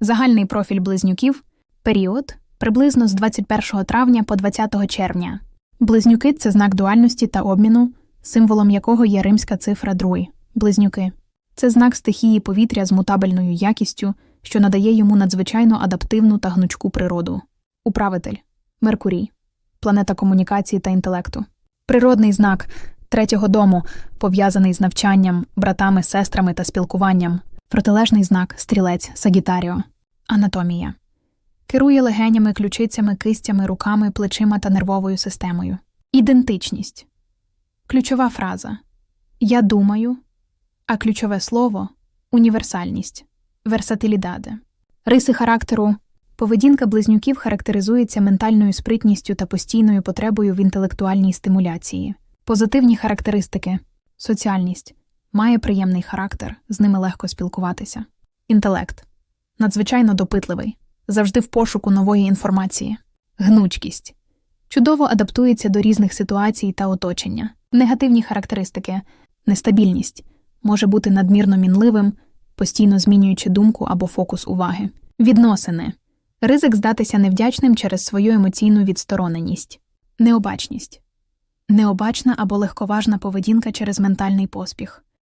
Загальний профіль близнюків період приблизно з 21 травня по 20 червня. Близнюки це знак дуальності та обміну, символом якого є римська цифра друй. Близнюки це знак стихії повітря з мутабельною якістю, що надає йому надзвичайно адаптивну та гнучку природу. Управитель Меркурій, планета комунікації та інтелекту. Природний знак третього дому, пов'язаний з навчанням, братами, сестрами та спілкуванням. Протилежний знак стрілець Сагітаріо. Анатомія. Керує легенями, ключицями, кистями, руками, плечима та нервовою системою. Ідентичність. Ключова фраза Я думаю, а ключове слово універсальність. Версатилідаде. Риси характеру. Поведінка близнюків характеризується ментальною спритністю та постійною потребою в інтелектуальній стимуляції. Позитивні характеристики. Соціальність. Має приємний характер, з ними легко спілкуватися. Інтелект. Надзвичайно допитливий. Завжди в пошуку нової інформації. Гнучкість. Чудово адаптується до різних ситуацій та оточення. Негативні характеристики. Нестабільність. Може бути надмірно мінливим, постійно змінюючи думку або фокус уваги. Відносини. Ризик здатися невдячним через свою емоційну відстороненість. Необачність. Необачна або легковажна поведінка через ментальний поспіх.